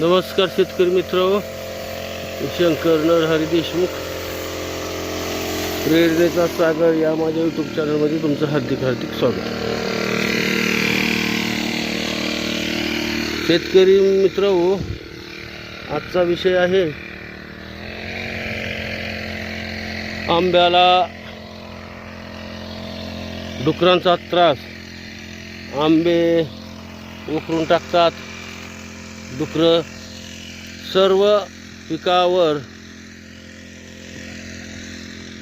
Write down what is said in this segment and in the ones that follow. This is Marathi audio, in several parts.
नमस्कार शेतकरी मित्र शंकर नरहरी देशमुख. प्रेरणेचा सागर या माझ्या यूट्यूब चॅनलमध्ये तुमचं हार्दिक हार्दिक स्वागत. शेतकरी मित्र आजचा विषय आहे आंब्याला डुकरांचा त्रास. आंबे उकरून टाकतात. डुकरं सर्व पिकावर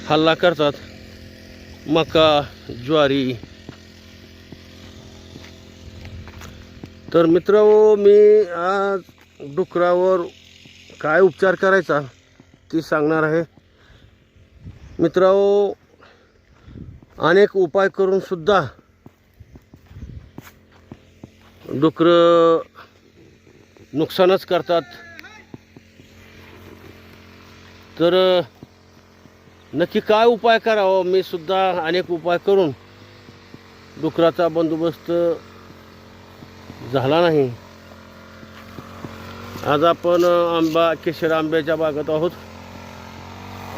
हल्ला करतात. मका ज्वारी. तर मित्र मी आज डुकरावर काय उपचार करायचा ती सांगणार आहे. मित्र अनेक उपाय करून सुद्धा डुकरं नुकसानच करतात. तर नक्की काय उपाय करावा? मी सुद्धा अनेक उपाय करून डुकराचा बंदोबस्त झाला नाही. आज आपण आंबा केशर आंब्याच्या बागेत आहोत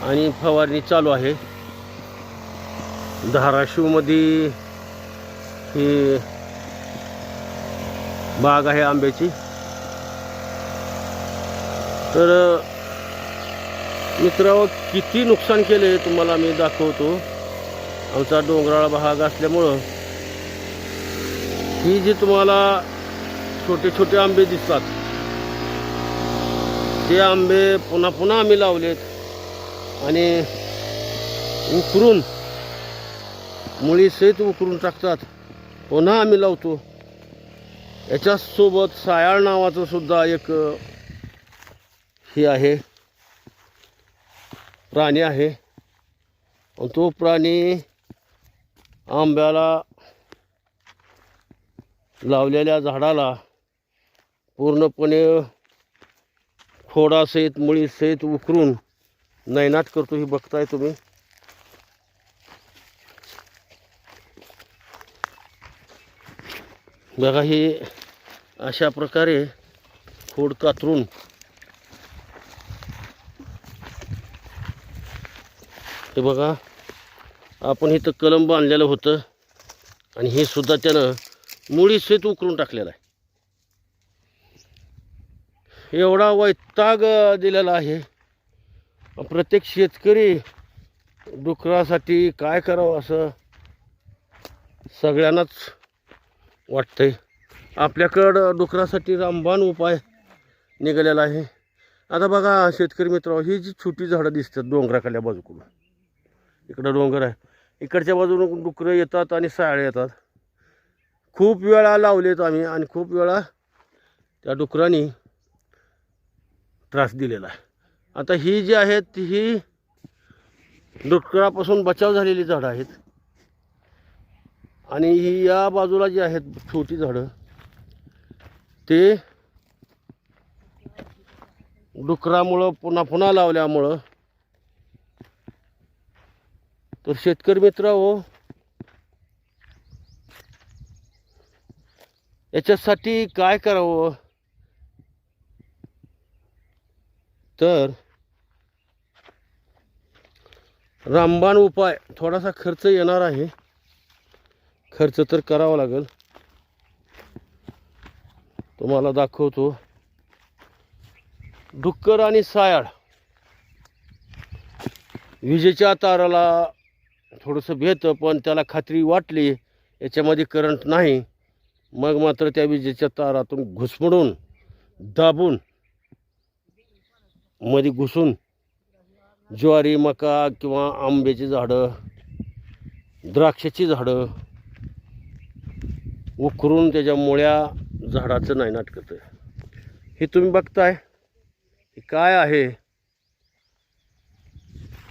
आणि फवारणी चालू आहे. धाराशिवमध्ये ही बाग आहे आंब्याची. तर मित्रांनो किती नुकसान केले तुम्हाला मी दाखवतो. आमचा डोंगराळ भाग असल्यामुळं. ही जी तुम्हाला छोटे छोटे आंबे दिसतात. ते आंबे पुन्हा पुन्हा आम्ही लावलेत. आणि उकरून मुळीसहित उकरून टाकतात. पुन्हा आम्ही लावतो. याच्यासोबत सायाळ नावाचं सुद्धा एक हे आहे. प्राणी आहे. आणि तो प्राणी आंब्याला लावलेल्या झाडाला पूर्णपणे खोडासहित मुळीसहित उकरून नैनाट करतो. ही बघताय तुम्ही. बघा ही अशा प्रकारे खोड कातरून हे बघा आपण इथं कलम बांधलेलं होतं आणि हे सुद्धा त्यानं मुळी शेत उकरून टाकलेलं आहे. एवढा वैताग दिलेला आहे. प्रत्येक शेतकरी डुकरासाठी काय करावं असं सगळ्यांनाच वाटतंय. आपल्याकडं डुकरासाठी रामबाण उपाय निघालेला आहे. आता बघा शेतकरी मित्र ही जी छोटी झाडं दिसतात डोंगराखाल्या बाजूकडून इकडं डोंगर आहे. इकडच्या बाजूने डुकरं येतात आणि साळे येतात. खूप वेळा लावलेत आम्ही आणि खूप वेळा त्या डुकरांनी त्रास दिलेला आहे. आता ही जी आहेत ही डुकरापासून बचाव झालेली झाडं आहेत. आणि ही या बाजूला जी आहेत छोटी झाडं ते डुकरामुळं पुन्हा पुन्हा लावल्यामुळं तर शेतकरी मित्र हो याच्यासाठी काय करावं? तर रामबाण उपाय थोडासा खर्च येणार आहे. खर्च तर करावा लागेल. तुम्हाला दाखवतो. डुक्कर आणि सायाळ. विजेच्या ताराला थोडंसं भेतं पण त्याला खात्री वाटली. याच्यामध्ये करंट नाही. मग मात्र त्या विजेच्या तारातून घुसमडून दाबून मध्ये घुसून ज्वारी मका किंवा आंब्याची झाडं द्राक्षाची झाडं उकरून त्याच्या मुळ्या झाडाचं नाही करतं हे तुम्ही बघताय. हे काय आहे?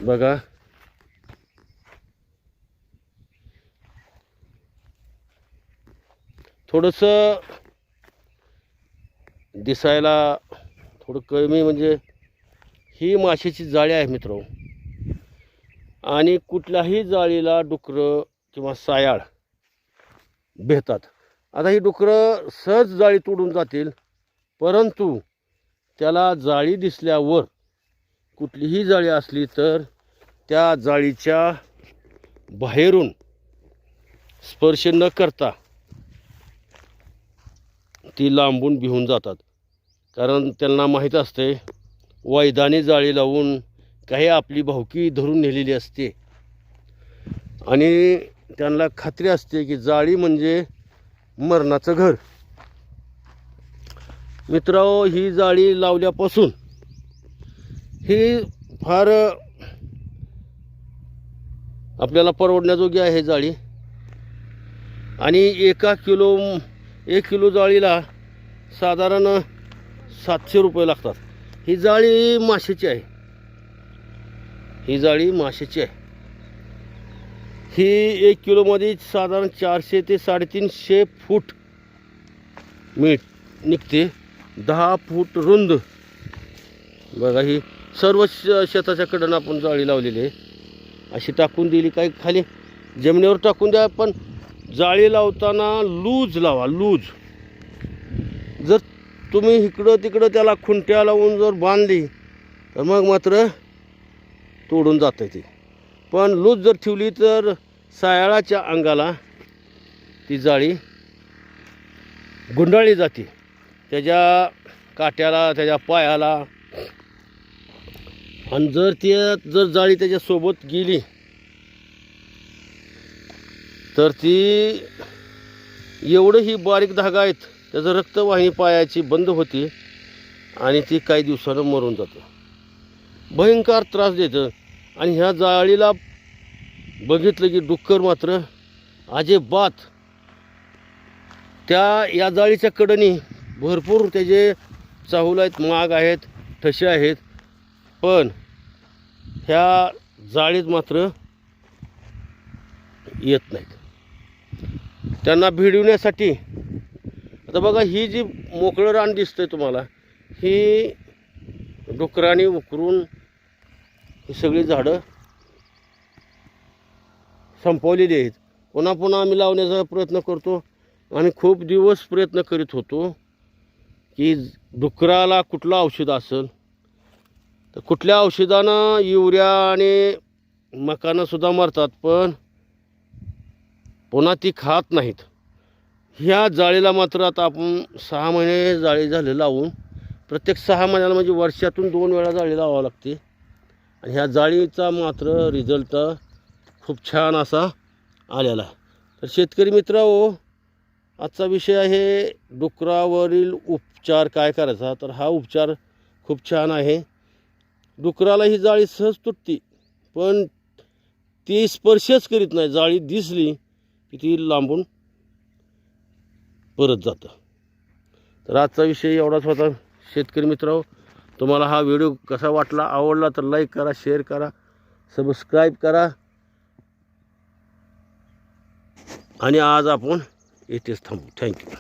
बघा. थोडंसं दिसायला थोडं कमी म्हणजे ही माशाची जाळी आहे मित्र आणि कुठल्याही जाळीला डुकरं किंवा सायाळ भेतात. आता ही डुकरं सहज जाळी तोडून जातील परंतु त्याला जाळी दिसल्यावर कुठलीही जाळी असली तर त्या जाळीच्या बाहेरून स्पर्श न करता ती लांबून भिवून जातात. कारण त्यांना माहीत असते वैदानी जाळी लावून काही आपली भावकी धरून नेलेली असते. आणि त्यांना खात्री असते की जाळी म्हणजे मरणाचं घर. मित्रांनो ही जाळी लावल्यापासून ही फार आपल्याला परवडण्याजोगी आहे जाळी. आणि एका किलो एक किलो जाळीला साधारण सातशे रुपये लागतात. ही जाळी माशाची आहे. ही जाळी माशाची आहे. ही एक किलोमध्ये साधारण चारशे ते साडेतीनशे फूट मीठ निघते. दहा फूट रुंद. बघा ही सर्व श शेताच्या कडनं आपण जाळी लावलेली आहे. अशी टाकून दिली काही खाली? जमिनीवर टाकून द्या पण जाळी लावताना लूज लावा लूज. जर तुम्ही इकडं तिकडं त्याला खुंट्या लावून जर बांधली तर मग मात्र तोडून जातं ती. पण लूज जर ठेवली तर सायाळाच्या अंगाला ती जाळी गुंडाळली जाते. त्याच्या काट्याला त्याच्या पायाला. आणि जर ती जर जाळी त्याच्यासोबत गेली तर ती एवढं ही बारीक धागा आहेत त्याचं रक्तवाहिनी पायाची बंद होती आणि ती काही दिवसानं मरून जातं. भयंकर त्रास देतं. आणि ह्या जाळीला बघितलं की डुक्कर मात्र अजिबात. त्या या जाळीच्या कडनी भरपूर त्याचे चाहूल आहेत माग आहेत ठसे आहेत पण ह्या जाळीत मात्र येत नाहीत. त्यांना भिडविण्यासाठी आता बघा ही जी मोकळं रान दिसतंय तुम्हाला ही डुकराने उकरून ही सगळी झाडं संपवलेली आहेत. पुन्हा पुन्हा आम्ही लावण्याचा प्रयत्न करतो आणि खूप दिवस प्रयत्न करीत होतो की डुकराला कुठलं औषध असेल. तर कुठल्या औषधानं युरिया आणि मकानंसुद्धा मरतात पण पुन्हा ती खात नाहीत. ह्या जाळीला मात्र आता आपण सहा महिने जाळी झाले लावून प्रत्येक सहा महिन्याला म्हणजे वर्षातून दोन वेळा जाळी लावावं लागते. आणि ह्या जाळीचा मात्र रिझल्ट खूप छान असा आलेला तर शेतकरी मित्र हो आजचा विषय आहे डुकरावरील उपचार काय करायचा? तर हा उपचार खूप छान आहे. डुकराला ही जाळी सहज तुटती पण ती स्पर्शच करीत नाही. जाळी दिसली किती लांबून परत जातं. तर आजचा विषय एवढाच होता. शेतकरी मित्र तुम्हाला हा व्हिडिओ कसा वाटला आवडला तर लाईक करा शेअर करा सबस्क्राईब करा. आणि आज आपण येथेच थांबू. थँक्यू